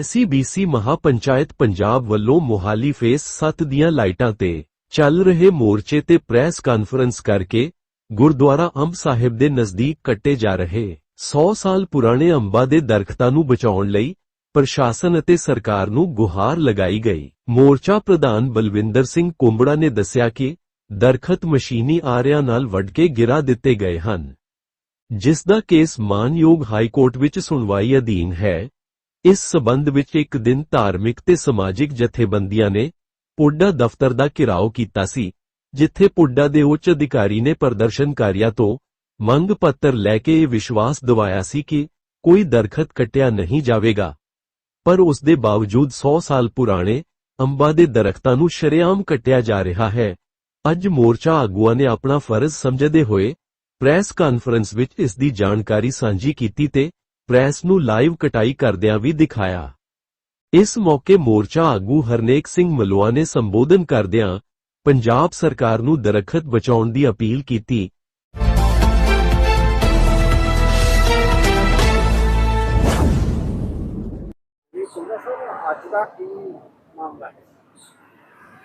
SCBC mahapanchayat Punjab ਵੱਲੋਂ Mohali face 7 ਦੀਆਂ ਲਾਈਟਾਂ ਤੇ ਚੱਲ ਰਹੇ ਮੋਰਚੇ ਤੇ ਪ੍ਰੈਸ ਕਾਨਫਰੰਸ ਕਰਕੇ ਗੁਰਦੁਆਰਾ ਅੰਬ ਸਾਹਿਬ ਦੇ ਨਜ਼ਦੀਕ ਕੱਟੇ ਜਾ ਰਹੇ 100 ਸਾਲ ਪੁਰਾਣੇ ਅੰਬਾਂ ਦੇ ਦਰਖਤਾਂ ਨੂੰ ਬਚਾਉਣ ਲਈ ਪ੍ਰਸ਼ਾਸਨ ਅਤੇ ਸਰਕਾਰ ਨੂੰ ਗੁਹਾਰ ਲਗਾਈ ਗਈ। ਮੋਰਚਾ ਪ੍ਰਧਾਨ ਬਲਵਿੰਦਰ ਸਿੰਘ ਕੁੰਬੜਾ ਨੇ ਦੱਸਿਆ ਕਿ ਦਰਖਤ ਮਸ਼ੀਨੀ ਆਰਿਆਂ ਨਾਲ ਵੱਢ ਕੇ ਗਿਰਾ ਦਿੱਤੇ ਗਏ ਹਨ, ਜਿਸ ਦਾ ਕੇਸ ਮਾਨਯੋਗ ਹਾਈ ਕੋਰਟ ਵਿੱਚ ਸੁਣਵਾਈ ਅਧੀਨ ਹੈ। ਇਸ ਸਬੰਧ ਵਿੱਚ ਇੱਕ ਦਿਨ ਧਾਰਮਿਕ ਤੇ ਸਮਾਜਿਕ ਜਥੇਬੰਦੀਆਂ ਨੇ ਪੁੱਡਾ ਦਫ਼ਤਰ ਦਾ ਘਿਰਾਓ ਕੀਤਾ ਸੀ, ਜਿੱਥੇ ਪੁੱਡਾ ਦੇ ਉੱਚ ਅਧਿਕਾਰੀ ਨੇ ਪ੍ਰਦਰਸ਼ਨਕਾਰੀਆਂ ਤੋਂ ਮੰਗ ਪੱਤਰ ਲੈ ਕੇ ਇਹ ਵਿਸ਼ਵਾਸ ਦਿਵਾਇਆ ਸੀ ਕਿ ਕੋਈ ਦਰਖਤ ਕੱਟਿਆ ਨਹੀਂ ਜਾਵੇਗਾ। ਪਰ ਉਸ ਦੇ ਬਾਵਜੂਦ 100 ਸਾਲ ਪੁਰਾਣੇ ਅੰਬਾਂ ਦੇ ਦਰਖਤਾਂ ਨੂੰ ਸ਼ਰੇਆਮ ਕੱਟਿਆ ਜਾ ਰਿਹਾ ਹੈ। ਅੱਜ ਮੋਰਚਾ ਆਗੂਆਂ ਨੇ ਆਪਣਾ ਫਰਜ਼ ਸਮਝਦੇ ਹੋਏ ਪ੍ਰੈਸ ਕਾਨਫਰੰਸ ਵਿੱਚ ਇਸ ਦੀ ਜਾਣਕਾਰੀ ਸਾਂਝੀ ਕੀਤੀ ਤੇ ਪ੍ਰੈਸ ਨੂੰ ਲਾਈਵ ਕਟਾਈ ਕਰਦਿਆਂ ਵੀ ਦਿਖਾਇਆ। ਇਸ ਮੌਕੇ ਮੋਰਚਾ ਆਗੂ ਹਰਨੇਕ ਸਿੰਘ ਮਲਵਾ ਨੇ ਸੰਬੋਧਨ ਕਰਦਿਆਂ ਪੰਜਾਬ ਸਰਕਾਰ ਨੂੰ ਦਰਖਤ ਬਚਾਉਣ ਦੀ ਅਪੀਲ ਕੀਤੀ।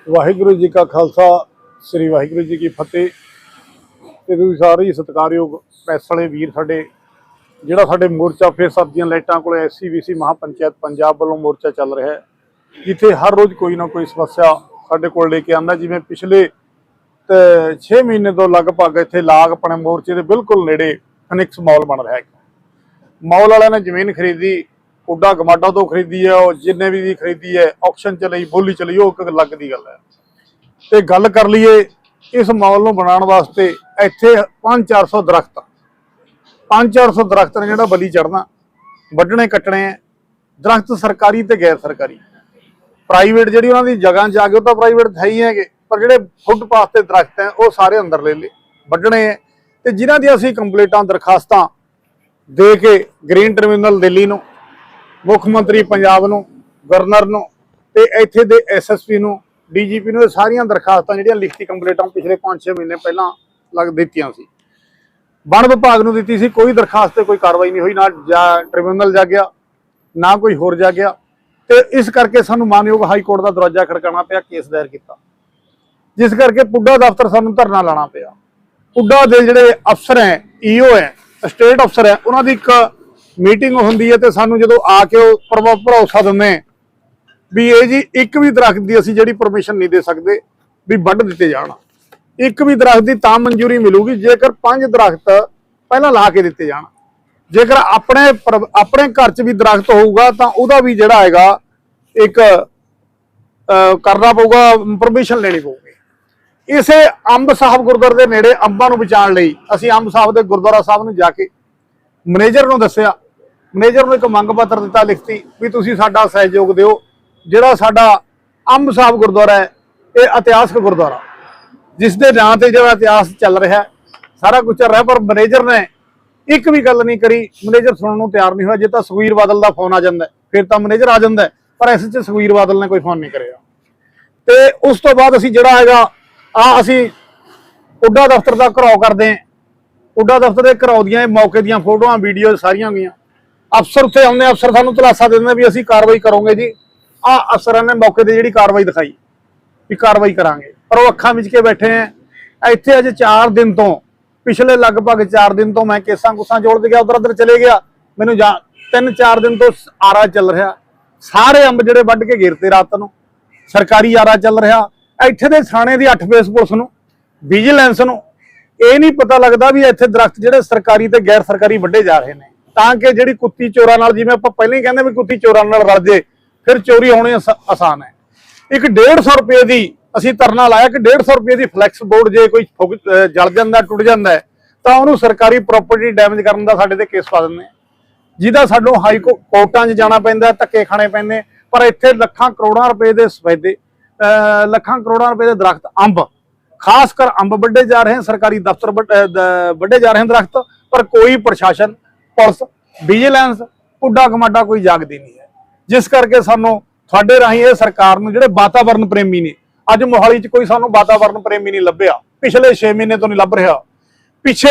ਵਾਹਿਗੁਰੂ ਜੀ ਕਾ ਖਾਲਸਾ ਸ੍ਰੀ ਵਾਹਿਗੁਰੂ ਜੀ ਕੀ ਫਤਿਹ। ਤੇ ਤੁਸੀਂ ਸਾਰੇ ਸਤਿਕਾਰਯੋਗ ਪ੍ਰੈਸ ਵਾਲੇ ਵੀਰ ਸਾਡੇ ਜਿਹੜਾ ਸਾਡੇ ਮੋਰਚਾ ਫੇਰ ਸਬਜ਼ੀਆਂ ਲਾਈਟਾਂ ਕੋਲੇ ਐਸਸੀਬੀਸੀ ਮਹਾਪੰਚਾਇਤ ਪੰਜਾਬ ਵੱਲੋਂ ਮੋਰਚਾ ਚੱਲ ਰਿਹਾ ਹੈ। ਜਿੱਥੇ ਹਰ ਰੋਜ਼ ਕੋਈ ਨਾ ਕੋਈ ਸਮੱਸਿਆ ਸਾਡੇ ਕੋਲ ਲੈ ਕੇ ਆਂਦਾ ਜਿਵੇਂ ਪਿਛਲੇ ਤੇ 6 ਮਹੀਨੇ ਤੋਂ ਲਗਭਗ ਇੱਥੇ ਲਾਗ ਆਪਣੇ ਮੋਰਚੇ ਦੇ ਬਿਲਕੁਲ ਨੇੜੇ ਫਨਿਕਸ ਮਾਲ ਬਣ ਰਿਹਾ ਹੈ। ਮਾਲ ਵਾਲਿਆਂ ਨੇ ਜ਼ਮੀਨ ਖਰੀਦੀ, ਉੱਡਾ ਗਮਾਡਾ ਤੋਂ ਖਰੀਦੀ ਹੈ, ਉਹ ਜਿੰਨੇ ਵੀ ਦੀ ਖਰੀਦੀ ਹੈ ਆਕਸ਼ਨ ਚ ਲਈ, ਬੋਲੀ ਚ ਲਈ, ਉਹ ਇੱਕ ਲੱਗ ਦੀ ਗੱਲ ਹੈ। ਤੇ ਗੱਲ ਕਰ ਲਈਏ, ਇਸ ਮਾਲ ਨੂੰ ਬਣਾਉਣ ਵਾਸਤੇ ਇੱਥੇ 5-400 ਦਰਖਤ 5-400 ਦਰਖਤ ਨੇ ਜਿਹੜਾ ਬਲੀ ਚੜਨਾ ਵੱਢਣੇ, ਕੱਟਣੇ ਹੈ ਦਰਖਤ ਸਰਕਾਰੀ ਤੇ ਗੈਰ ਸਰਕਾਰੀ। ਪ੍ਰਾਈਵੇਟ ਜਿਹੜੀ ਉਹਨਾਂ ਦੀ ਜਗ੍ਹਾ 'ਚ ਆ ਕੇ ਉਹ ਤਾਂ ਪ੍ਰਾਈਵੇਟ ਹੈ ਹੀ ਹੈਗੇ, ਪਰ ਜਿਹੜੇ ਫੁੱਟਪਾਥ ਤੇ ਦਰਖਤ ਹੈ, ਉਹ ਸਾਰੇ ਅੰਦਰ ਲੈ ਲਏ। ਵੱਢਣੇ ਹੈ। ਤੇ ਜਿਨ੍ਹਾਂ ਦੀ ਅਸੀਂ ਕੰਪਲੀਟਾਂ, ਦਰਖਾਸਤਾਂ ਦੇ ਕੇ ਗ੍ਰੀਨ ਟਰਮੀਨਲ ਦਿੱਲੀ ਨੂੰ, ਮੁੱਖ ਮੰਤਰੀ ਪੰਜਾਬ ਨੂੰ ਗਵਰਨਰ ਨੂੰ ਤੇ ਇੱਥੇ ਦੇ ਐਸਐਸਪੀ ਨੂੰ ਡੀਜੀਪੀ ਨੂੰ, ਇਹ ਸਾਰੀਆਂ ਦਰਖਾਸਤਾਂ ਜਿਹੜੀਆਂ ਲਿਖਤੀ ਕੰਪਲੀਟਾਂ ਪਿਛਲੇ 5-6 ਮਹੀਨੇ ਪਹਿਲਾਂ ਲੱਗ ਦਿੱਤੀਆਂ ਸੀ। ਵਣ ਵਿਭਾਗ ਨੂੰ ਦਿੱਤੀ ਸੀ, ਕੋਈ ਦਰਖਾਸਤ ਤੇ ਕੋਈ ਕਾਰਵਾਈ ਨਹੀਂ ਹੋਈ, ਨਾ ਜਾ ਟ੍ਰਿਬਿਊਨਲ ਜਾ ਗਿਆ, ਨਾ ਕੋਈ ਹੋਰ ਜਾ ਗਿਆ। ਤੇ ਇਸ ਕਰਕੇ ਸਾਨੂੰ ਮਾਨਯੋਗ ਹਾਈ ਕੋਰਟ ਦਾ ਦਰਵਾਜ਼ਾ ਖੜਕਾਉਣਾ ਪਿਆ, ਕੇਸ ਦਾਇਰ ਕੀਤਾ। ਜਿਸ ਕਰਕੇ ਪੁੱਡਾ ਦਫ਼ਤਰ ਸਾਨੂੰ ਧਰਨਾ ਲਾਣਾ ਪਿਆ। ਪੁੱਡਾ ਦੇ ਜਿਹੜੇ ਅਫਸਰ ਹੈ ਈਓ ਹੈ ਸਟੇਟ ਅਫਸਰ ਹੈ, ਉਹਨਾਂ ਦੀ ਇੱਕ ਮੀਟਿੰਗ ਹੁੰਦੀ ਹੈ ਤੇ ਸਾਨੂੰ ਜਦੋਂ ਆ ਕੇ ਉਹ ਭਰੋਸਾ ਦਿੰਦੇ ਵੀ ਇਹ ਜੀ ਇੱਕ ਵੀ ਦਰਖਤ ਦੀ ਅਸੀਂ ਜਿਹੜੀ ਪਰਮਿਸ਼ਨ ਨਹੀਂ ਦੇ ਸਕਦੇ, ਵੀ ਵੱਢ ਦਿੱਤੇ ਜਾਣ। ਇੱਕ ਵੀ ਦਰਖਤ ਦੀ ਤਾਂ ਮਨਜ਼ੂਰੀ ਮਿਲੂਗੀ, ਜੇਕਰ ਪੰਜ ਦਰਖਤ ਪਹਿਲਾਂ ਲਾ ਕੇ ਦਿੱਤੇ ਜਾਣ। ਜੇਕਰ ਆਪਣੇ ਪਰ- ਆਪਣੇ ਘਰ 'ਚ ਵੀ ਦਰਖਤ ਹੋਊਗਾ, ਤਾਂ ਉਹਦਾ ਵੀ ਜਿਹੜਾ ਹੈਗਾ ਇੱਕ ਕਰਨਾ ਪਊਗਾ ਪਰਮਿਸ਼ਨ ਲੈਣੀ ਪਊਗੀ। ਇਸੇ ਅੰਬ ਸਾਹਿਬ ਗੁਰਦੁਆਰੇ ਦੇ ਨੇੜੇ ਅੰਬਾਂ ਨੂੰ ਬਚਾਉਣ ਲਈ ਅਸੀਂ ਅੰਬ ਸਾਹਿਬ ਦੇ ਗੁਰਦੁਆਰਾ ਸਾਹਿਬ ਨੂੰ ਜਾ ਕੇ ਮੈਨੇਜਰ ਨੂੰ ਦੱਸਿਆ। ਮੈਨੇਜਰ ਨੂੰ ਇੱਕ ਮੰਗ ਪੱਤਰ ਦਿੱਤਾ, ਲਿਖਤੀ ਵੀ ਤੁਸੀਂ ਸਾਡਾ ਸਹਿਯੋਗ ਦਿਓ। ਜਿਹੜਾ ਸਾਡਾ ਅੰਬ ਸਾਹਿਬ ਗੁਰਦੁਆਰਾ ਹੈ, ਇਹ ਇਤਿਹਾਸਕ ਗੁਰਦੁਆਰਾ। ਜਿਸ ਦੇ ਨਾਂ ਤੇ ਜਿਹੜਾ ਇਤਿਹਾਸ ਚੱਲ ਰਿਹਾ ਸਾਰਾ ਕੁਝ ਚੱਲ ਰਿਹਾ ਪਰ ਮੈਨੇਜਰ ਨੇ ਇੱਕ ਵੀ ਗੱਲ ਨਹੀਂ ਕਰੀ, ਮੈਨੇਜਰ ਸੁਣਨ ਨੂੰ ਤਿਆਰ ਨਹੀਂ ਹੋਇਆ, ਜੇ ਤਾਂ ਸੁਖਵੀਰ ਬਾਦਲ ਦਾ ਫੋਨ ਆ ਜਾਂਦਾ ਫਿਰ ਤਾਂ ਮੈਨੇਜਰ ਆ ਜਾਂਦਾ ਪਰ ਇਸ 'ਚ ਸੁਖਵੀਰ ਬਾਦਲ ਨੇ ਕੋਈ ਫੋਨ ਨਹੀਂ ਕਰਿਆ। ਤੇ ਉਸ ਤੋਂ ਬਾਅਦ ਅਸੀਂ ਜਿਹੜਾ ਹੈਗਾ ਆ ਅਸੀਂ ਉੱਡਾ ਦਫ਼ਤਰ ਦਾ ਘਰਾਓ ਕਰਦੇ ਹਾਂ। ਉੱਡਾ ਦਫ਼ਤਰ ਦੇ ਘਰਾਓ ਦੀਆਂ ਇਹ ਮੌਕੇ ਦੀਆਂ ਫੋਟੋਆਂ, ਵੀਡੀਓ ਸਾਰੀਆਂ ਗਈਆਂ। ਅਫਸਰ ਉੱਥੇ ਆਉਂਦੇ ਅਫਸਰ ਸਾਨੂੰ ਤਲਾਸਾ ਦਿੰਦੇ ਵੀ ਅਸੀਂ ਕਾਰਵਾਈ ਕਰੋਗੇ ਜੀ। ਆ ਅਫਸਰਾਂ ਨੇ ਮੌਕੇ ਤੇ ਜਿਹੜੀ ਕਾਰਵਾਈ ਦਿਖਾਈ, ਵੀ ਕਾਰਵਾਈ ਕਰਾਂਗੇ। ਪਰ ਉਹ ਅੱਖਾਂ ਵਿੱਚ ਕੇ ਬੈਠੇ ਆ ਇੱਥੇ ਅਜੇ 4 ਦਿਨ ਤੋਂ, ਪਿਛਲੇ ਲਗਭਗ 4 ਦਿਨ ਤੋਂ ਮੈਂ ਕੇਸਾਂ ਕੁਸਾਂ ਜੋੜਦੇ ਗਿਆ, ਉਧਰ ਉਧਰ ਚਲੇ ਗਿਆ। ਮੈਨੂੰ 3-4 ਦਿਨ ਤੋਂ ਆਰਾ ਚੱਲ ਰਿਹਾ। ਸਾਰੇ ਅੰਬ ਜਿਹੜੇ ਵੱਢ ਕੇ ਗਿਰਤੇ ਰਾਤ ਨੂੰ। ਸਰਕਾਰੀ ਆਰਾ ਚੱਲ ਰਿਹਾ। ਇੱਥੇ ਦੇ ਥਾਣੇ ਦੀ 8 ਫੇਸ ਪੁਲਿਸ ਨੂੰ ਵਿਜੀਲੈਂਸ ਨੂੰ, ਇਹ ਨਹੀਂ ਪਤਾ ਲੱਗਦਾ ਵੀ ਇੱਥੇ ਦਰਖਤ ਜਿਹੜੇ ਸਰਕਾਰੀ ਤੇ ਗੈਰ ਸਰਕਾਰੀ ਵੱਢੇ ਜਾ ਰਹੇ ਨੇ। ਤਾਂ ਕਿ ਜਿਹੜੀ ਕੁੱਤੀ ਚੋਰਾਂ ਨਾਲ, ਜਿਵੇਂ ਆਪਾਂ ਪਹਿਲਾਂ ਹੀ ਕਹਿੰਦੇ ਵੀ ਕੁੱਤੀ ਚੋਰਾਂ ਨਾਲ ਰਲ ਜੇ, ਫਿਰ ਚੋਰੀ ਹੋਣੀ ਆਸਾ- ਆਸਾਨ ਹੈ। ਇੱਕ 150 ਰੁਪਏ ਦੀ ਅਸੀਂ ਧਰਨਾ ਲਾਇਆ ਕਿ 150 ਰੁਪਏ ਦੀ ਫਲੈਕਸ ਬੋਰਡ ਜੇ ਕੋਈ ਫੁੱਕ- ਜਲ ਜਾਂਦਾ, ਟੁੱਟ ਜਾਂਦਾ ਤਾਂ ਉਹਨੂੰ ਸਰਕਾਰੀ ਪ੍ਰਾਪਰਟੀ ਡੈਮੇਜ ਕਰਨ ਦਾ ਸਾਡੇ ਤੇ ਕੇਸ ਪਾ ਦਿੰਦੇ ਜਿਹਦਾ ਸਾਨੂੰ ਹਾਈ ਕੋਰਟਾਂ 'ਚ ਜਾਣਾ ਪੈਂਦਾ, ਧੱਕੇ ਖਾਣੇ ਪੈਂਦੇ, ਪਰ ਇੱਥੇ ਲੱਖਾਂ ਕਰੋੜਾਂ ਰੁਪਏ ਦੇ ਸਫੈਦੇ ਲੱਖਾਂ ਕਰੋੜਾਂ ਰੁਪਏ ਦੇ ਦਰਖਤ, ਅੰਬ, ਖਾਸ ਕਰ ਅੰਬ ਵੱਡੇ ਜਾ ਰਹੇ ਹਨ, ਸਰਕਾਰੀ ਦਫ਼ਤਰ ਵੱਡ- ਅਹ ਵੱਡੇ ਜਾ ਰਹੇ ਹਨ ਦਰਖਤ, ਪਰ ਕੋਈ ਪ੍ਰਸ਼ਾਸਨ, ਪੁਲਿਸ ਵਿਜੀਲੈਂਸ ਪੁੱਡਾ ਕਮਾਡਾ ਕੋਈ ਜਾਗਦੀ ਨਹੀਂ ਹੈ। ਜਿਸ ਕਰਕੇ ਸਾਨੂੰ ਤੁਹਾਡੇ ਰਾਹੀਂ ਇਹ ਸਰਕਾਰ ਨੂੰ ਜਿਹੜੇ ਵਾਤਾਵਰਣ ਪ੍ਰੇਮੀ ਨੇ ਅੱਜ ਮੋਹਾਲੀ 'ਚ ਕੋਈ ਸਾਨੂੰ ਵਾਤਾਵਰਣ ਪ੍ਰੇਮੀ ਨਹੀਂ ਲੱਭਿਆ। ਪਿਛਲੇ 6 ਮਹੀਨੇ ਤੋਂ ਨਹੀਂ ਲੱਭ ਰਿਹਾ। ਪਿੱਛੇ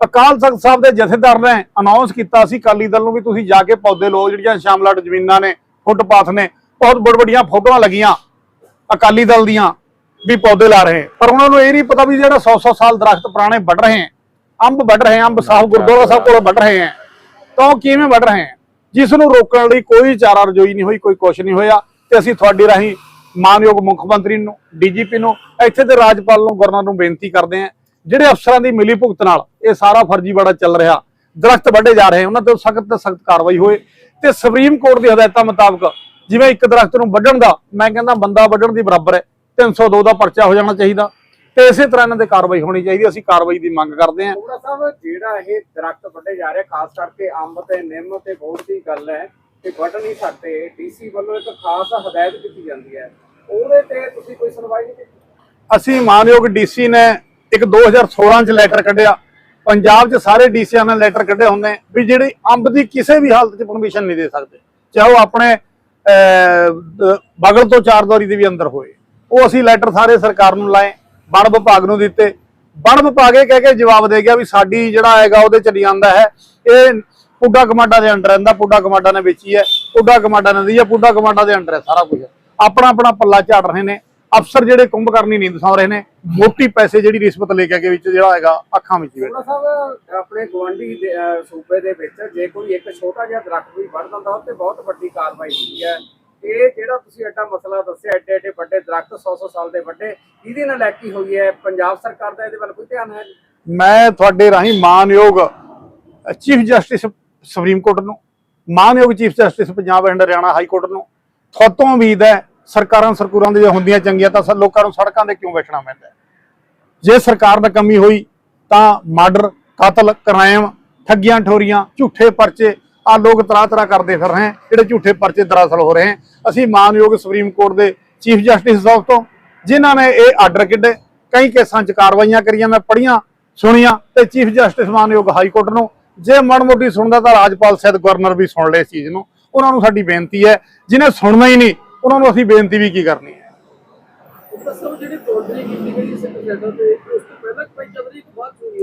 ਅਕਾਲ ਤਖਤ ਸਾਹਿਬ ਦੇ ਜਥੇਦਾਰ ਨੇ ਅਨਾਉਂਸ ਕੀਤਾ ਸੀ ਕਾਲੀ ਦਲ ਨੂੰ ਵੀ ਤੁਸੀਂ ਜਾ ਕੇ ਪੌਦੇ ਲਓ, ਜਿਹੜੀਆਂ ਸ਼ਾਮਲਾਟ ਜ਼ਮੀਨਾਂ ਨੇ, ਫੁੱਟਪਾਥ ਨੇ, ਬਹੁਤ ਵੱਡ ਵੱਡੀਆਂ ਫੋਟੋਆਂ ਲੱਗੀਆਂ ਅਕਾਲੀ ਦਲ ਦੀਆਂ ਵੀ ਪੌਦੇ ਲਾ ਰਹੇ। ਪਰ ਉਹਨਾਂ ਨੂੰ ਇਹ ਨਹੀਂ ਪਤਾ ਵੀ ਜਿਹੜਾ 100 100 ਸਾਲ ਦਰਖਤ ਪੁਰਾਣੇ ਵੱਢ ਰਹੇ ਹੈ। ਅੰਬ ਵੱਢ ਰਹੇ ਹੈ, ਅੰਬ ਸਾਹਿਬ ਗੁਰਦੁਆਰਾ ਸਾਹਿਬ ਕੋਲ ਵੱਢ ਰਹੇ ਹੈ। ਤਾਂ ਉਹ ਕਿਵੇਂ ਵੱਢ ਰਹੇ ਹੈ? ਜਿਸ ਨੂੰ ਰੋਕਣ ਲਈ ਕੋਈ ਚਾਰਾ ਰਜੋਈ ਨਹੀਂ ਹੋਈ, ਕੋਈ ਕੁਛ ਨਹੀਂ ਹੋਇਆ ਤੇ ਅਸੀਂ ਤੁਹਾਡੀ ਰਾਹੀਂ ਮਾਨਯੋਗ ਮੁੱਖ ਮੰਤਰੀ ਨੂੰ, ਡੀਜੀਪੀ ਨੂੰ, ਇੱਥੇ ਦੇ ਰਾਜਪਾਲ ਨੂੰ, ਗਵਰਨਰ ਨੂੰ ਬੇਨਤੀ ਕਰਦੇ ਹਾਂ, ਜਿਹੜੇ ਅਫਸਰਾਂ ਦੀ ਮਿਲੀ ਭੁਗਤ ਨਾਲ ਇਹ ਸਾਰਾ ਫਰਜ਼ੀਵਾੜਾ ਚੱਲ ਰਿਹਾ, ਦਰਖਤ ਵੱਢੇ ਜਾ ਰਹੇ, ਉਹਨਾਂ ਤੇ ਸਖਤ ਤੋਂ ਸਖਤ ਕਾਰਵਾਈ ਹੋਏ ਤੇ ਸੁਪਰੀਮ ਕੋਰਟ ਦੀ ਹਦਾਇਤਾਂ ਮੁਤਾਬਕ ਜਿਵੇਂ ਇੱਕ ਦਰਖਤ ਨੂੰ ਵੱਢਣ ਦਾ, ਮੈਂ ਕਹਿੰਦਾ ਬੰਦਾ ਵੱਢਣ ਦੀ ਬਰਾਬਰ ਹੈ 302 ਦਾ ਪਰਚਾ ਹੋ ਜਾਣਾ ਚਾਹੀਦਾ ਤੇ ਇਸੇ ਤਰ੍ਹਾਂ ਇਹਨਾਂ ਤੇ ਕਾਰਵਾਈ ਹੋਣੀ ਚਾਹੀਦੀ, ਅਸੀਂ ਕਾਰਵਾਈ ਦੀ ਮੰਗ ਕਰਦੇ ਹਾਂ। ਸਾਹਿਬ, ਜਿਹੜਾ ਇਹ ਦਰਖਤ ਵੱਢੇ ਜਾ ਰਹੇ, ਖਾਸ ਕਰਕੇ ਅੰਬ ਤੇ ਨਿੰਮ ਤੇ ਬੋੜ ਦੀ ਗੱਲ ਹੈ ਕਿ ਵੱਢ ਨਹੀਂ ਸਕਦੇ। ਡੀਸੀ ਵੱਲੋਂ ਇੱਕ ਖਾਸ ਹਦਾਇਤ ਕੀਤੀ ਜਾਂਦੀ ਹੈ। ਉਹਦੇ ਤੇ ਤੁਸੀਂ ਕੋਈ ਸੁਣਵਾਈ ਨਹੀਂ ਕੀਤੀ? ਅਸੀਂ ਮਾਨਯੋਗ ਡੀਸੀ ਨੇ ਇੱਕ 2016 ਚ ਲੈਟਰ ਕੱਢਿਆ। ਪੰਜਾਬ 'ਚ ਸਾਰੇ ਡੀਸੀਆਂ ਨੇ ਲੈਟਰ ਕੱਢੇ ਹੁੰਦੇ। ਵੀ ਜਿਹੜੀ ਅੰਬ ਦੀ ਕਿਸੇ ਵੀ ਹਾਲਤ 'ਚ ਪਰਮਿਸ਼ਨ ਨਹੀਂ ਦੇ ਸਕਦੇ। ਚਾਹੇ ਉਹ ਆਪਣੇ ਬਗਲ ਤੋਂ ਚਾਰ ਦੌਰੀ ਦੇ ਵੀ ਅੰਦਰ ਹੋਏ। ਉਹ ਅਸੀਂ ਲੈਟਰ ਸਾਰੇ ਸਰਕਾਰ ਨੂੰ ਲਾਏ, ਵਣ ਵਿਭਾਗ ਨੂੰ ਦਿੱਤੇ। ਵਣ ਵਿਭਾਗ ਇਹ ਕਹਿ ਕੇ ਜਵਾਬ ਦੇ ਗਿਆ ਵੀ ਸਾਡੀ ਜਿਹੜਾ ਹੈਗਾ ਉਹਦੇ ਚ ਨਹੀਂ ਆਂਦਾ ਹੈ। ਇਹ ਪੁੱਡਾ ਕਮਾਂਡਾ ਦੇ ਅੰਡਰ ਰਹਿੰਦਾ ਪੁੱਡਾ ਕਮਾਂਡਾ ਨੇ ਵੇਚੀ ਹੈ ਪੁੱਡਾ ਕਮਾਂਡਾ ਨੇ ਦੀ ਹੈ ਪੁੱਡਾ ਕਮਾਂਡਾ ਦੇ ਅੰਡਰ ਹੈ ਸਾਰਾ ਕੁਝ ਆਪਣਾ ਆਪਣਾ ਪੱਲਾ ਝਾੜ ਰਹੇ ਨੇ ਅਫਸਰ ਜਿਹੜੇ ਕੁੰਭਕਰਨੀ ਨੀਂਦ ਸੌਂ ਰਹੇ ਨੇ ਮੋਟੀ ਪੈਸੇ ਜਿਹੜੀ ਰਿਸ਼ਵਤ ਲੈ ਕੇ ਵਿੱਚ ਜਿਹੜਾ ਹੈਗਾ ਅੱਖਾਂ ਵਿੱਚ ਬੈਠਾ। ਸਾਹਿਬ ਆਪਣੇ ਗਵਾਂਢੀ ਸੂਬੇ ਦੇ ਵਿੱਚ ਜੇ ਕੋਈ ਇੱਕ ਛੋਟਾ ਜਿਹਾ ਦਰਖਤ ਵੀ ਵੱਢ ਦਿੰਦਾ ਤੇ ਬਹੁਤ ਵੱਡੀ ਕਾਰਵਾਈ ਹੁੰਦੀ ਹੈ। ਇਹ ਜਿਹੜਾ ਤੁਸੀਂ ਐਡਾ ਮਸਲਾ ਦੱਸਿਆ ਐਡੇ ਐਡੇ ਵੱਡੇ ਦਰਖਤ 100-100 ਸਾਲ ਦੇ ਵੱਡੇ ਇਹਦੀ ਨਲਾਇਕੀ ਹੋਈ ਹੈ? ਪੰਜਾਬ ਸਰਕਾਰ ਦਾ ਇਹਦੇ ਵੱਲ ਕੋਈ ਧਿਆਨ ਹੈ? ਮੈਂ ਤੁਹਾਡੇ ਰਾਹੀਂ ਮਾਨਯੋਗ ਚੀਫ ਜਸਟਿਸ ਸੁਪਰੀਮ ਕੋਰਟ ਨੂੰ, ਮਾਨਯੋਗ chief justice Punjab and Haryana high court ਨੂੰ ਥੋਤੋਂ ਉਮੀਦ ਹੈ ਸਰਕਾਰਾਂ ਸਰਕੂਰਾਂ ਦੇ ਜੇ ਹੁੰਦੀਆਂ ਚੰਗੀਆਂ ਤਾਂ ਲੋਕਾਂ ਨੂੰ ਸੜਕਾਂ ਤੇ ਕਿਉਂ ਬੈਠਣਾ ਪੈਂਦਾ ਜੇ ਸਰਕਾਰ ਦਾ ਕਮੀ ਹੋਈ ਤਾਂ ਮਰਡਰ ਕਤਲ, ਕ੍ਰਾਈਮ, ਠੱਗੀਆਂ, ਠੋਰੀਆਂ, ਝੂਠੇ ਪਰਚੇ ਆ ਲੋਕ ਤਰ੍ਹਾਂ ਤਰ੍ਹਾਂ ਕਰਦੇ ਫਿਰ ਰਹੇ ਜਿਹੜੇ ਝੂਠੇ ਪਰਚੇ ਦਰਅਸਲ ਹੋ ਰਹੇ ਅਸੀਂ ਮਾਨਯੋਗ ਸੁਪਰੀਮ ਕੋਰਟ ਦੇ ਚੀਫ ਜਸਟਿਸ ਸਾਹਿਬ ਤੋਂ, ਜਿਨ੍ਹਾਂ ਨੇ ਇਹ ਆਰਡਰ ਕੱਢੇ, ਕਈ ਕੇਸਾਂ 'ਚ ਕਾਰਵਾਈਆਂ ਕਰੀਆਂ, ਮੈਂ ਪੜ੍ਹੀਆਂ, ਸੁਣੀਆਂ ਤੇ ਚੀਫ ਜਸਟਿਸ ਮਾਨਯੋਗ ਹਾਈ ਕੋਰਟ ਨੂੰ ਜੇ ਮੜ ਮੋਟੀ ਸੁਣਦਾ ਤਾਂ ਰਾਜਪਾਲ ਸੈਦ ਗਵਰਨਰ ਵੀ ਸੁਣ ਲਏ ਇਸ ਚੀਜ਼ ਨੂੰ। ਉਹਨਾਂ ਨੂੰ ਸਾਡੀ ਬੇਨਤੀ ਹੈ ਜਿਨੇ ਸੁਣਨਾ ਹੀ ਨਹੀਂ ਉਹਨਾਂ ਨੂੰ ਅਸੀਂ ਬੇਨਤੀ ਵੀ ਕੀ ਕਰਨੀ ਹੈ?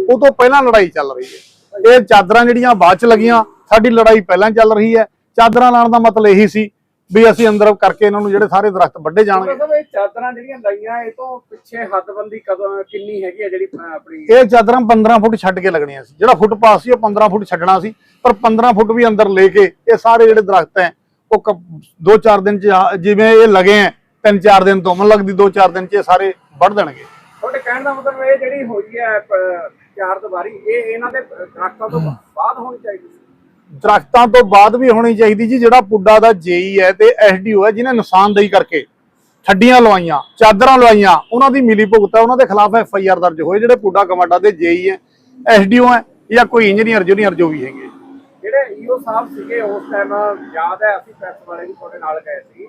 ਉਹ ਤੋਂ ਪਹਿਲਾਂ ਲੜਾਈ ਚੱਲ ਰਹੀ ਹੈ। ਇਹ ਚਾਦਰਾਂ ਜਿਹੜੀਆਂ ਬਾਅਦ ਚ ਲੱਗੀਆਂ ਸਾਡੀ ਲੜਾਈ ਪਹਿਲਾਂ ਚੱਲ ਰਹੀ ਹੈ। ਚਾਦਰਾਂ ਲਾਉਣ ਦਾ ਮਤਲਬ ਇਹੀ ਸੀ ਵੀ ਅਸੀਂ ਅੰਦਰ ਕਰਕੇ ਇਹਨਾਂ ਨੂੰ ਜਿਹੜੇ ਸਾਰੇ ਦਰਖਤ ਵੱਢੇ ਜਾਣਗੇ। ਇਹ ਚਾਦਰਾਂ ਜਿਹੜੀਆਂ ਲਾਈਆਂ ਇਹ ਤੋਂ ਪਿੱਛੇ ਹੱਦਬੰਦੀ ਕਦੋਂ ਕਿੰਨੀ ਹੈਗੀ ਹੈ ਜਿਹੜੀ ਆਪਣੀ ਇਹ ਚਾਦਰਾਂ 15 ਫੁੱਟ ਛੱਡ ਕੇ ਲੱਗਣੀਆਂ ਸੀ। ਜਿਹੜਾ ਫੁੱਟ ਪਾਸ ਸੀ ਉਹ 15 ਫੁੱਟ ਛੱਡਣਾ ਸੀ ਪਰ 15 ਫੁੱਟ ਵੀ ਅੰਦਰ ਲੈ ਕੇ ਇਹ ਸਾਰੇ ਜਿਹੜੇ ਦਰਖਤ ਹੈ ਉਹ 2-4 ਦਿਨ ਚ ਜਿਵੇਂ ਇਹ ਲਗੇ ਹੈ 3-4 ਦਿਨ ਤੋਂ ਮੈਨੂੰ ਲੱਗਦੀ 2-4 ਦਿਨ ਚ ਇਹ ਸਾਰੇ ਵੱਢ ਦੇਣਗੇ। ਤੁਹਾਡੇ ਕਹਿਣ ਦਾ ਮਤਲਬ ਇਹ ਜਿਹੜੀ ਹੋਈ ਹੈ ਚਾਰ ਦੀਵਾਰੀ ਇਹ ਇਹਨਾਂ ਦੇ ਦਰਖਤਾਂ ਤੋਂ ਬਾਅਦ ਹੋਣੀ ਚਾਹੀਦੀ ਸੀ? ਦਰਖਤਾਂ ਤੋਂ ਬਾਅਦ ਵੀ ਹੋਣੀ ਚਾਹੀਦੀ ਜੀ ਜਿਹੜਾ ਪੁੱਡਾ ਦਾ ਜੇਈ ਹੈ ਤੇ ਐਸਡੀਓ ਹੈ ਜਿਨੇ ਨੁਕਸਾਨਦੇਹੀ ਕਰਕੇ ਠੱਡੀਆਂ ਲਵਾਈਆਂ ਚਾਦਰਾਂ ਲਵਾਈਆਂ ਉਹਨਾਂ ਦੀ ਮਿਲੀ ਭੁਗਤ ਹੈ ਉਹਨਾਂ ਦੇ ਖਿਲਾਫ ਐਫ ਆਈ ਆਰ ਦਰਜ ਹੋਏ ਜਿਹੜੇ ਪੁੱਡਾ ਕਮਾਡਾ ਦੇ ਜੇਈ ਹੈ ਐਸਡੀਓ ਹੈ ਜਾਂ ਕੋਈ ਇੰਜੀਨੀਅਰ ਜੂਨੀਅਰ ਜੋ ਵੀ ਹੈਗੇ। ਜਿਹੜੇ ਈਓ ਸਾਹਿਬ ਸੀਗੇ ਉਸ ਟਾਈਮ ਯਾਦ ਹੈ ਅਸੀਂ ਪ੍ਰੈਸ ਵਾਲੇ ਵੀ ਤੁਹਾਡੇ ਨਾਲ ਗਏ ਸੀ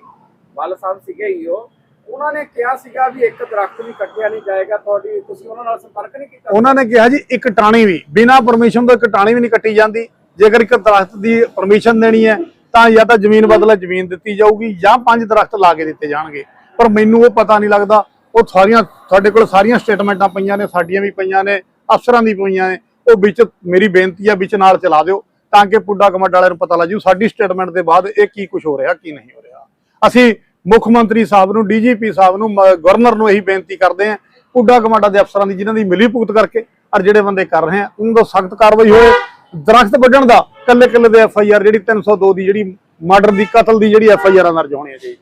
ਬੱਲ ਸਾਹਿਬ ਸੀਗੇ ਈਓ ਉਹਨਾਂ ਨੇ ਕਿਹਾ ਸੀਗਾ ਵੀ ਇੱਕ ਦਰਖਤ ਵੀ ਕੱਟਿਆ ਨਹੀਂ ਜਾਏਗਾ ਤੁਹਾਡੀ ਤੁਸੀਂ ਉਹਨਾਂ ਨਾਲ ਸੰਪਰਕ ਨਹੀਂ ਕੀਤਾ ਉਹਨਾਂ ਨੇ ਕਿਹਾ ਜੀ ਇੱਕ ਟਾਣੀ ਵੀ ਬਿਨਾਂ ਪਰਮਿਸ਼ਨ ਤੋਂ ਇੱਕ ਟਾਣੀ ਵੀ ਨਹੀਂ ਕੱਟੀ ਜਾਂਦੀ। ਜੇਕਰ ਇੱਕ ਦਰਖਤ ਦੀ ਪਰਮਿਸ਼ਨ ਦੇਣੀ ਹੈ, ਤਾਂ ਜਾਂ ਤਾਂ ਜ਼ਮੀਨ ਬਦਲੇ ਜ਼ਮੀਨ ਦਿੱਤੀ ਜਾਊਗੀ ਜਾਂ ਪੰਜ ਦਰਖਤ ਲਾ ਕੇ ਦਿੱਤੇ ਜਾਣਗੇ। ਪਰ ਮੈਨੂੰ ਉਹ ਪਤਾ ਨਹੀਂ ਲੱਗਦਾ। ਉਹ ਸਾਰੀਆਂ, ਤੁਹਾਡੇ ਕੋਲ ਸਾਰੀਆਂ ਸਟੇਟਮੈਂਟਾਂ ਪਈਆਂ ਨੇ, ਸਾਡੀਆਂ ਵੀ ਪਈਆਂ ਨੇ, ਅਫਸਰਾਂ ਦੀ ਪਈਆਂ ਨੇ। ਉਹ ਵਿੱਚ ਮੇਰੀ ਬੇਨਤੀ ਆ, ਵਿੱਚ ਨਾਲ ਚਲਾ ਦਿਓ, ਤਾਂ ਕਿ ਪੁੱਡਾ ਕਮੱਡ ਵਾਲਿਆਂ ਨੂੰ ਪਤਾ ਲੱਗ ਜੂ ਸਾਡੀ ਸਟੇਟਮੈਂਟ ਦੇ ਬਾਅਦ ਇਹ ਕੀ ਕੁਝ ਹੋ ਰਿਹਾ, ਕੀ ਨਹੀਂ ਹੋ ਰਿਹਾ। ਅਸੀਂ ਮੁੱਖ ਮੰਤਰੀ ਸਾਹਿਬ ਨੂੰ, ਡੀਜੀਪੀ ਸਾਹਿਬ ਨੂੰ, ਮ- ਗਵਰਨਰ ਨੂੰ ਇਹੀ ਬੇਨਤੀ ਕਰਦੇ ਹਾਂ, ਪੁੱਡਾ ਕਮਾਂਡਾ ਦੇ ਅਫਸਰਾਂ ਦੀ ਜਿਨ੍ਹਾਂ ਦੀ ਮਿਲੀ ਭੁਗਤ ਕਰਕੇ, ਔਰ ਜਿਹੜੇ ਬੰਦੇ ਕਰ ਰਹੇ ਆ, ਉਹਨਾਂ ਤੋਂ ਸਖਤ ਕਾਰਵਾਈ ਹੋਏ ਦਰਖਤ ਵੱਢਣ ਦਾ ਕੱਲੇ ਕੱਲੇ ਦੇ ਐਫ ਆਈ ਆਰ ਜਿਹੜੀ 302 ਦੀ ਜਿਹੜੀ ਮਰਡਰ ਦੀ ਕਤਲ ਦੀ ਜਿਹੜੀ ਐਫ ਆਈ ਆਰ ਦਰਜ ਹੋਣੀ ਹੈ ਜੀ। ਕੀ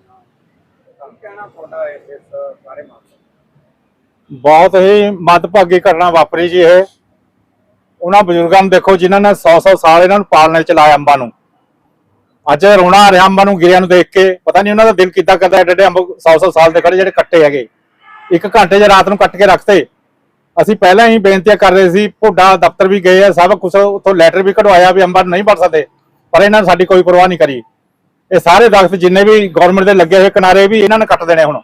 ਕਹਿਣਾ ਤੁਹਾਡਾ ਇਸ ਇਸ ਬਾਰੇ ਮਾਮਲੇ? ਬਹੁਤ ਹੀ ਮੱਦਭਾਗੀ ਘਟਨਾ ਵਾਪਰੀ ਜੀ ਇਹ। ਉਹਨਾਂ ਬਜ਼ੁਰਗਾਂ ਨੂੰ ਦੇਖੋ ਜਿਨ੍ਹਾਂ ਨੇ 100-100 ਸਾਲ ਇਹਨਾਂ ਨੂੰ ਪਾਲਣੇ ਚ ਲਾਇਆ ਅੰਬਾਂ ਨੂੰ। ਅੱਜ ਰੋਣਾ ਆ ਰਿਹਾ ਅੰਬਾਂ ਨੂੰ ਗਿਰਿਆਂ ਨੂੰ ਦੇਖ ਕੇ। ਪਤਾ ਨਹੀਂ ਉਹਨਾਂ ਦਾ ਦਿਲ ਕਿੱਦਾਂ ਕਰਦਾ ਐਡੇ ਐਡੇ ਅੰਬ 100-100 ਸਾਲ ਦੇ ਖੜੇ ਜਿਹੜੇ ਕੱਟੇ ਹੈਗੇ। ਇੱਕ ਘੰਟੇ ਚ ਰਾਤ ਨੂੰ ਕੱਟ ਕੇ ਰੱਖਤੇ। ਅਸੀਂ ਪਹਿਲਾਂ ਹੀ ਬੇਨਤੀਆਂ ਕਰ ਰਹੇ ਸੀ, ਭੋਡਾ ਦਫ਼ਤਰ ਵੀ ਗਏ ਆ, ਸਭ ਕੁਝ ਉੱਥੋਂ ਲੈਟਰ ਵੀ ਕਢਵਾਇਆ ਵੀ ਅੰਬਰ ਨਹੀਂ ਵੜ ਸਕਦੇ, ਪਰ ਇਹਨਾਂ ਨੇ ਸਾਡੀ ਕੋਈ ਪਰਵਾਹ ਨਹੀਂ ਕਰੀ। ਇਹ ਸਾਰੇ ਦਰਖਤ ਜਿੰਨੇ ਵੀ ਗਵਰਨਮੈਂਟ ਦੇ ਲੱਗੇ ਹੋਏ ਕਿਨਾਰੇ ਵੀ ਇਹਨਾਂ ਨੇ ਕੱਟ ਦੇਣੇ ਹੁਣ।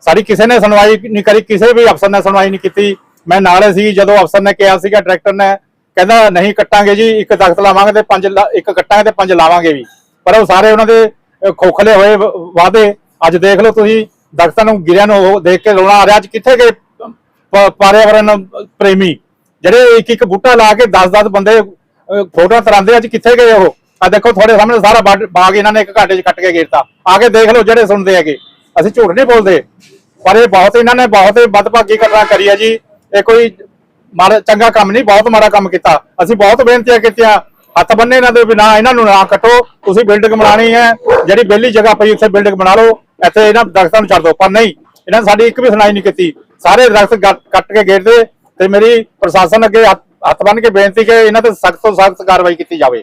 ਸਾਡੀ ਕਿਸੇ ਨੇ ਸੁਣਵਾਈ ਨਹੀਂ ਕਰੀ, ਕਿਸੇ ਵੀ ਅਫਸਰ ਨੇ ਸੁਣਵਾਈ ਨਹੀਂ ਕੀਤੀ। ਮੈਂ ਨਾਲੇ ਸੀ, ਜਦੋਂ ਅਫਸਰ ਨੇ ਕਿਹਾ ਸੀਗਾ ਡਾਇਰੈਕਟਰ ਨੇ ਕਹਿੰਦਾ, ਨਹੀਂ ਕੱਟਾਂਗੇ ਜੀ, ਇੱਕ ਦਰਖਤ ਲਾਵਾਂਗੇ ਤੇ ਪੰਜ ਲਾ- ਇੱਕ ਕੱਟਾਂਗੇ ਤੇ ਪੰਜ ਲਾਵਾਂਗੇ ਵੀ। ਪਰ ਉਹ ਸਾਰੇ ਉਹਨਾਂ ਦੇ ਖੋਖਲੇ ਹੋਏ ਵ- ਵਾਅਦੇ। ਅੱਜ ਦੇਖ ਲਓ ਤੁਸੀਂ ਦਰਖਤਾਂ ਨੂੰ, ਗਿਰਿਆ ਨੂੰ ਦੇਖ ਕੇ ਰੋਣਾ ਆ ਰਿਹਾ। ਅੱਜ ਕਿੱਥੇ ਗਏ? ਪਰਿਆਵਰਨ ਪ੍ਰੇਮੀ ਜਿਹੜੇ ਇੱਕ ਇੱਕ ਬੂਟਾ ਲਾ ਕੇ 10-10 ਬੰਦੇ ਅਹ, ਫੋਟੋਆਂ ਅੱਜ ਕਿੱਥੇ ਗਏ ਉਹ? ਆ ਦੇਖੋ ਤੁਹਾਡੇ ਸਾਹਮਣੇ ਸਾਰਾ ਬਾਗ- ਇਹਨਾਂ ਨੇ ਇੱਕ ਘਾਟੇ 'ਚ ਕੱਟ ਕੇ ਗੇਰਤਾ ਆ ਕੇ ਦੇਖ ਲਓ ਜਿਹੜੇ ਸੁਣਦੇ ਹੈਗੇ। ਅਸੀਂ ਝੂਠ ਨਹੀਂ ਬੋਲਦੇ ਪਰ ਇਹ ਬਹੁਤ ਇਹਨਾਂ ਨੇ ਬਹੁਤ ਬਦਭਾਗੀ ਘਟਨਾ ਕਰੀ ਹੈ ਜੀ। ਇਹ ਕੋਈ ਮਾੜਾ ਚੰਗਾ ਕੰਮ ਨਹੀਂ ਬਹੁਤ ਮਾੜਾ ਕੰਮ ਕੀਤਾ। ਅਸੀਂ ਬਹੁਤ ਬੇਨਤੀਆਂ ਕੀਤੀਆਂ। ਹੱਥ ਬੰਨੇ ਇਹਨਾਂ ਦੇ ਬਿਨਾ ਇਹਨਾਂ ਨੂੰ ਨਾ ਕੱਟੋ। ਤੁਸੀਂ ਬਿਲਡਿੰਗ ਬਣਾਣੀ ਹੈ। ਜਿਹੜੀ ਵਿਹਲੀ ਜਗ੍ਹਾ ਪਈ ਉੱਥੇ ਬਿਲਡਿੰਗ ਬਣਾ ਲਓ। ਇੱਥੇ ਇਹਨਾਂ ਦਰਖਤਾਂ ਨੂੰ ਛੱਡ ਦਿਓ। ਪਰ ਨਹੀਂ ਇਹਨਾਂ ਨੇ ਸਾਡੀ ਇੱਕ ਵੀ ਸੁਣਾਈ ਨਹੀਂ ਕੀਤੀ। ਸਾਰੇ ਦਰਖਤ ਕੱਟ ਕੇ ਗੇਰਦੇ ਤੇ ਮੇਰੀ ਪ੍ਰਸ਼ਾਸਨ ਅੱਗੇ ਹੱਥ ਬੰਨ ਕੇ ਬੇਨਤੀ ਕਿ ਇਹਨਾਂ ਤੇ ਸਖਤ ਤੋਂ ਸਖਤ ਕਾਰਵਾਈ ਕੀਤੀ ਜਾਵੇ।